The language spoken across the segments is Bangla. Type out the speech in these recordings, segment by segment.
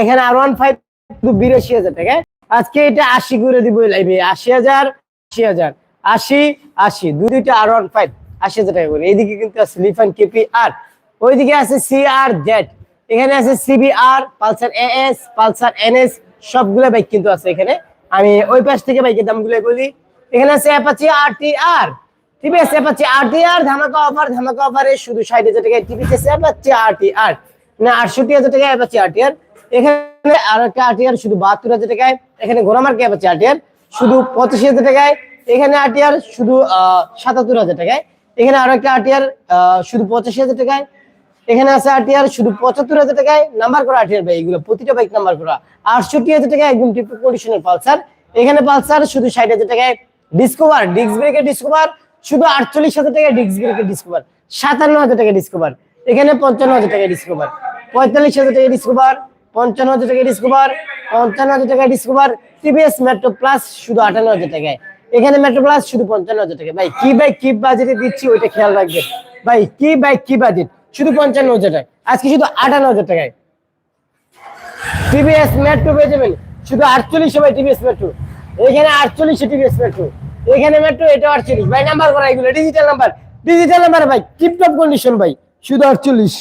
এখানে আর ওয়ান ফাইভ বিরাশি হাজার টাকা আজকে এটা আশি করে দিব লাইভে আশি হাজার আশি হাজার। আশি আশি। দুই দুইটা আর ওয়ান ফাইভ আশি হাজার টাকা করে। এইদিকে কিন্তু আছে লিফান কেপি আর ওইদিকে আছে সি আর জেড এখানে আছে CB R Pulsar S Pulsar NS সবগুলো বাইক কিন্তু আছে এখানে। আমি ওই পাশ থেকে বাইকের দামগুলো বলি। এখানে আছে অ্যাপাচি আর টি আর টিভিএস আর টি আর হাজার টাকায়। না, আটষট্টি হাজার টাকায় অ্যাপাচি আর টি আর এখানে আর একটা আর শুধু বাহাত্তর হাজার টাকায়। এখানে ঘোরামার্কে অ্যাপাচি আর টি আর শুধু পঁচাশি হাজার টাকায়। এখানে আর শুধু সাতাত্তর হাজার টাকায়। এখানে আরও একটা আর শুধু পঁচাশি হাজার টাকায়। এখানে আছে আরটিআর শুধু পঁচাত্তর হাজার টাকায়। নাম্বার করা আরটিআর বাইক এগুলো প্রতিটা বাইক নাম্বার করা। আটষট্টি হাজার টাকায় একদম টিপ কন্ডিশনের পালসার। এখানে পালসার, শুধু ষাট হাজার টাকায় ডিসকভার ডিস্ক ব্রেকের ডিসকভার শুধু আটচল্লিশ হাজার টাকায় ডিস্ক ব্রেকের ডিসকভার সাতান্ন হাজার টাকা ডিসকভার এখানে পঞ্চান্ন হাজার টাকা ডিসকভার পঁয়তাল্লিশ হাজার টাকা ডিসকভার পঞ্চান্ন হাজার টাকা ডিসকভার পঞ্চান্ন হাজার টাকা ডিসকভার টিভিএস মেট্রো প্লাস শুধু আটান্ন হাজার টাকায়। এখানে মেট্রো প্লাস শুধু পঞ্চান্ন হাজার টাকা ভাই, কি বাইক কি বাজেটে দিচ্ছি ওইটা খেয়াল রাখবেন ভাই, কি বাইক কি বাজেট শুধু পঞ্চান্ন হাজার টাকা আজকে শুধু আটান্ন হাজার টাকায়। টিভিএস মেট্রো পেয়ে যাবেন। শুধু আটচল্লিশ ভাই টিভিএস মেট্রো এখানে আটচল্লিশ টিভিএস মেট্রো এখানে মেট্রো এটা আটচল্লিশ। ভাই নাম্বার করা এগুলো। ডিজিটাল নাম্বার ডিজিটাল নাম্বার ভাই টিপটপ কন্ডিশন ভাই। শুধু আটচল্লিশ।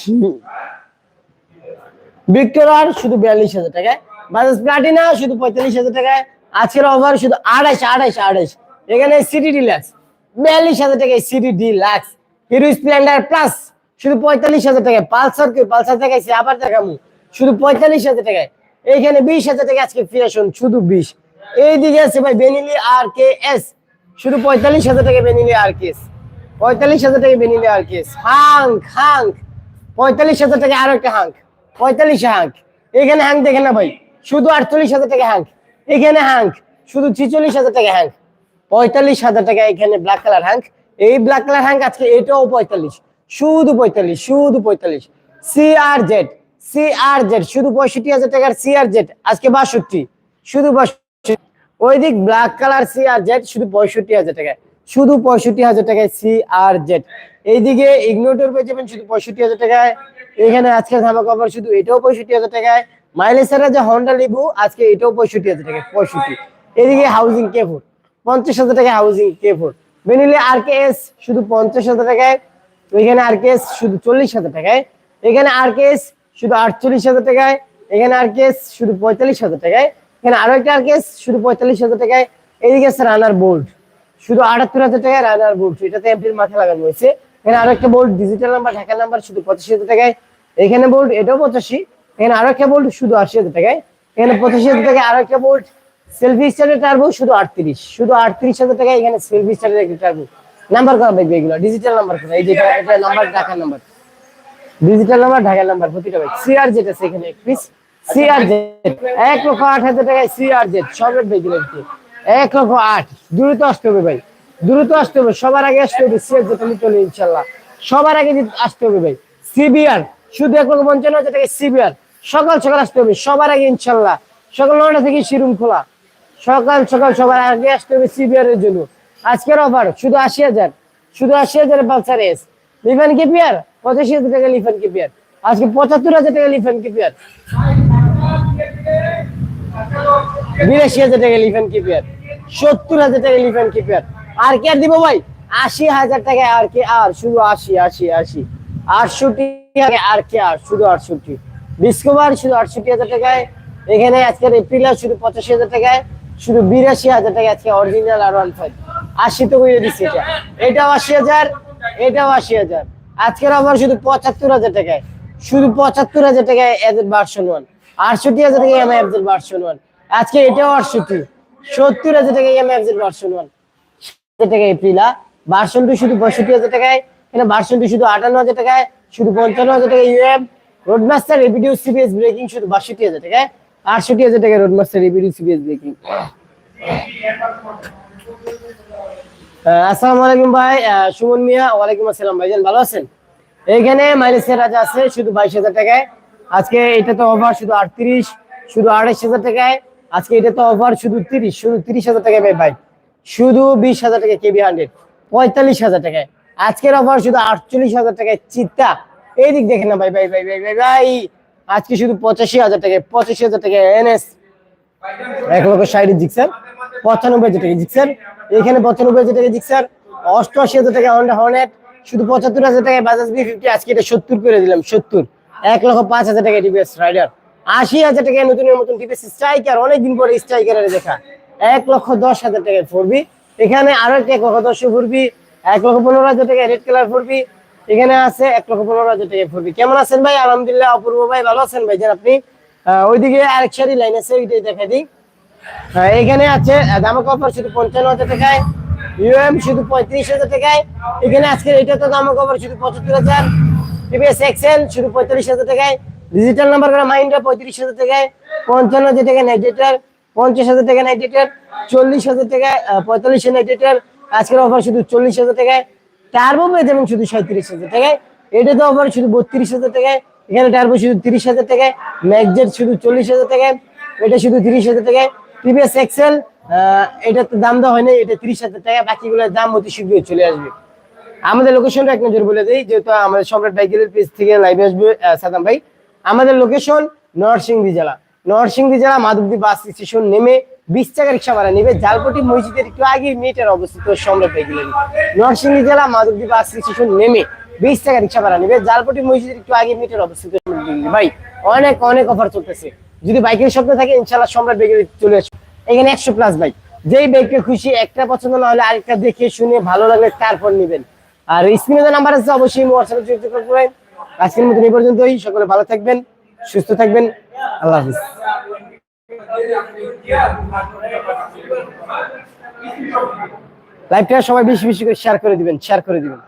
ভিক্টোরার শুধু বিয়াল্লিশ হাজার টাকায়। বাজাজ প্লাটিনা শুধু পঁয়তাল্লিশ হাজার টাকায়। আজকের ওভার শুধু আড়াইশ আড়াইশ আড়াইশ। এখানে সিটি ডিলাক্স বিয়াল্লিশ হাজার টাকায় CT deluxe Hero Splendor plus শুধু পঁয়তাল্লিশ হাজার টাকায়। পালসার কে পালসার দেখাইছি, আবার দেখামু শুধু পঁয়তাল্লিশ হাজার টাকায়। এইখানে বিশ হাজার টাকা আজকে ফিরে আসুন শুধু বিশ। এইদিকে আছে ভাই বেনিলি আর কে এস শুধু পঁয়তাল্লিশ হাজার টাকা বেনিলি আর কে এস পঁয়তাল্লিশ হাজার টাকা Benelli R K S Hunk Hunk পঁয়তাল্লিশ হাজার টাকা আরও একটা হাঙ্ক পঁয়তাল্লিশ হাঙ্ক। এখানে হাঙ্ক দেখে না ভাই, শুধু আটচল্লিশ হাজার টাকা হাঙ্ক। এখানে হাঙ্ক, শুধু ছিচল্লিশ হাজার টাকা হ্যাঙ্ক পঁয়তাল্লিশ হাজার টাকা এখানে ব্ল্যাক কালার হ্যাঙ্ক এই ব্ল্যাক কালার হ্যাঙ্ক আজকে এটাও পঁয়তাল্লিশ। শুধু পঁয়তাল্লিশ শুধু পঁয়তাল্লিশ। C R Z C R Z শুধু পঁয়ষট্টি হাজার টাকার সি আর জেড আজকে বাষট্টি। শুধু বাষট্টি। ওই দিক black colour C R Z শুধু পঁয়ষট্টি হাজার টাকায়। শুধু পঁয়ষট্টি হাজার টাকায় সি আর জেড এইদিকে ইগনোটর পেয়ে যাবেন শুধু পঁয়ষট্টি হাজার টাকায়। এখানে আজকে ধামাকা অফার শুধু এটাও পঁয়ষট্টি হাজার টাকায়। মাইলেজের যে হন্ডা লিবু আজকে এটাও পঁয়ষট্টি হাজার টাকায়, পঁয়ষট্টি। এদিকে হাউজিং কে ফোর পঞ্চাশ হাজার টাকায় হাউজিং কে four Benelli R K S শুধু পঞ্চাশ হাজার টাকায়। এখানে আর কে এস শুধু চল্লিশ হাজার টাকায়। এখানে আর কে এস শুধু আটচল্লিশ হাজার টাকায়। এখানে আর কে এস শুধু পঁয়তাল্লিশ হাজার টাকায়। এখানে আরও একটা আর কে এস শুধু পঁয়তাল্লিশ হাজার টাকায়। এদিকে আছে রানার বোল্ট শুধু আটাত্তর হাজার টাকায় রানার বোল্ট এটাতে এমপির মাথায় লাগানো হয়েছে। এখানে আরও একটা bolt digital number Dhaka number শুধু পঁচাশি হাজার টাকায়। এখানে বোল্ট এটাও পঁচাশি। এখানে আরও একটা বোল্ট শুধু আশি হাজার টাকায়। এখানে পঁচাশি হাজার টাকায় আরও একটা বোল্ট সেলফি স্টারের টার্বো শুধু আটত্রিশ। শুধু আটত্রিশ হাজার টাকায় এখানে সেলফি স্টারের একটা টার্বো নাম্বার করা দেখবে এগুলো ডিজিটাল নাম্বার করা। এই যেটা এটা নাম্বার ঢাকার নাম্বার ডিজিটাল নাম্বার ঢাকার নাম্বার প্রতিটা ভাই সিআর জেড আছে এখানে এক পিস সিআর জেড এক লক্ষ আট হাজার টাকায় সিআর জেড সবের ভেহিকুল এক লক্ষ আট দ্রুত আসতে হবে ভাই। দ্রুত আসতে হবে। সবার আগে আসতে হবে সিআর জেড আমি চলে ইনশাল্লাহ। সবার আগে আসতে হবে ভাই। সিবিআর, শুধু এক লক্ষ পঞ্চান্ন হাজার টাকায় সিবিআর। সকাল সকাল আসতে হবে, সবার আগে ইনশাল্লাহ। সকাল নয়টা থেকে শিরুম খোলা। সকাল সকাল সবার আগে আসতে হবে সিবিআর এর জন্য। আজকের অফার শুধু আশি হাজার। শুধু আশি হাজার পালসার এস। লিফান কেপিয়ার পঁচাশি হাজার টাকা লিফান কেপিয়ার আজকে পঁচাত্তর হাজার টাকা লিফান কেপিয়ার বিরাশি হাজার টাকা লিফান কেপিয়ার সত্তর হাজার টাকা লিফান কেপিয়ার আর কি আর দিব ভাই? আশি হাজার টাকা আর কি আর, শুধু আশি আশি আশি। আটষট্টি আর কি আর, শুধু আটষট্টি। ডিসকভার শুধু আটষট্টি হাজার টাকায়। এখানে আজকের এপ্রিলার শুধু পঁচাশি হাজার টাকায়, শুধু বিরাশি হাজার টাকা আজকে অরিজিনাল আর ওয়ান ফাইভ আশি তো করে দিচ্ছি এটা। এটাও আশি হাজার, এটাও আশি হাজার। আজকের আবার শুধু পঁচাত্তর হাজার টাকায়। শুধু পঁচাত্তর হাজার টাকায় এদের ভার্সন ওয়ান আটষট্টি হাজার টাকা এম এফ ভার্সন ওয়ান আজকে এটাও আটষট্টি। সত্তর হাজার টাকা এম এফ ভার্সন ওয়ান পঞ্চান্ন হাজার টাকা আটষট্টি হাজার টাকা সুমন মিয়া, ওয়ালাইকুম আসসালাম, ভাইজান ভালো আছেন? এইখানে মাইলেজের রাজা আছে, শুধু বাইশ হাজার টাকায়। আজকে এটা তো অফার শুধু আটত্রিশ, শুধু আড়াইশ হাজার টাকায়। আজকে এটা তো অফার শুধু তিরিশ শুধু তিরিশ হাজার টাকায় ভাই ভাই। শুধু বিশ হাজার টাকা কেবি হান্ড্রেড পঁয়তাল্লিশ হাজার টাকায়। আজকের অফার শুধু আটচল্লিশ হাজার টাকায় চিত্তা। এই দিক দেখেন না, ভাই ভাই ভাই ভাই ভাই ভাই। আজকে শুধু পঁচাশি হাজার টাকা পঁচাশি হাজার টাকা এনএস এক লক্ষ ষাট জিক্সার, পঁচানব্বই হাজার টাকা জিক্সার। এখানে পঁচানব্বই হাজার টাকা জিক্সার, অষ্টআশি হাজার টাকা হন্ডা হর্নেট শুধু পঁচাত্তর হাজার টাকায় বাজাজ বি ফিফটি আজকে এটা সত্তর করে দিলাম, সত্তর। এক লক্ষ পাঁচ হাজার টাকা টিপিএস রাইডার আশি হাজার টাকায় নতুনের মতন টিপিএস স্ট্রাইকার অনেকদিন পরে স্ট্রাইকারের দেখা। এক লক্ষ দশ হাজার টাকায় ফোরবি এখানে আরও একটা এক লক্ষ দশ ফোরবি এক লক্ষ পনেরো হাজার টাকায় রেড কালার ফোরবি এখানে আছে এক লক্ষ পনেরো হাজার টাকায় ফোরবি কেমন আছেন ভাই? আলহামদুলিল্লাহ, অপূর্ব ভাই, ভালো আছেন ভাই? যান আপনি? ওইদিকে আরেক সারি লাইন আছে, ওইটাই দেখা দিই। এখানে আছে দামক অফার শুধু পঞ্চান্ন হাজার টাকায়। ইউএম শুধু পঁয়ত্রিশ হাজার টাকায়। এখানে আজকে এটা তো দামক অফার শুধু পঁচাত্তর হাজার। টিভিএস এক্সেল শুধু পঁয়তাল্লিশ হাজার টাকায়। ডিজিটাল নাম্বার করা মাইন্ডটা পঁয়ত্রিশ হাজার টাকায়। পঞ্চান্ন হাজার টাকা নাইট্রেটার পঞ্চাশ হাজার টাকা নাইট্রেটার চল্লিশ হাজার টাকায় পঁয়তাল্লিশ পঁয়তাল্লিশ নাইট্রেটার আজকের অফার শুধু চল্লিশ হাজার টাকায়। টার্বো পেয়ে যাবেন শুধু সাঁত্রিশ হাজার টাকায়। এটা তো অফার শুধু বত্রিশ হাজার টাকায়। এখানে টার্বো শুধু তিরিশ হাজার টাকায়। ম্যাকজেট শুধু চল্লিশ হাজার টাকায়। এটা শুধু তিরিশ হাজার টাকায়। টিভিএস এক্সেল এটা তো দাম দেওয়া হয়নি, এটা তিরিশ হাজার টাকা বাকিগুলোর দাম অতি শীঘ্রই চলে আসবে। আমাদের লোকেশনটা এক নজর বলে দিই, যেহেতু আমাদের সম্রাট বাইকের পেজ থেকে লাইভে আসবে সাদাম ভাই। আমাদের লোকেশন নরসিংদী জেলা। নরসিংদী জেলা মাধবদী বাস স্টেশন নেমে বিশ টাকা রিক্সা ভাড়া নেবে। জালপটি মসজিদের একটু আগে মিটার অবস্থিত সম্রাট বাইকের নরসিংদী জেলা মাধবদী বাস স্টেশন নেমে বিশ টাকা রিক্সা ভাড়া নেবে। জালপটি মসজিদের একটু আগে মিটার অবস্থিত। ভাই, অনেক অনেক অফার চলতেছে। যদি বাইকের স্বপ্ন থাকে ইনশাল্লাহ সম্রাট বাইকের চলে আসবে। এখানে একশো প্লাস বাইক যেই বাইককে খুশি, একটা পছন্দ না হলে আরেকটা দেখে শুনে ভালো লাগলে তারপর নেবেন। আর স্ক্রিনে নাম্বার আছে, অবশ্যই আজকের মতন এই পর্যন্তই। সকলে ভালো থাকবেন। সুস্থ থাকবেন। আল্লাহ লাইভটা সবাই বেশি বেশি করে শেয়ার করে দিবেন শেয়ার করে দিবেন।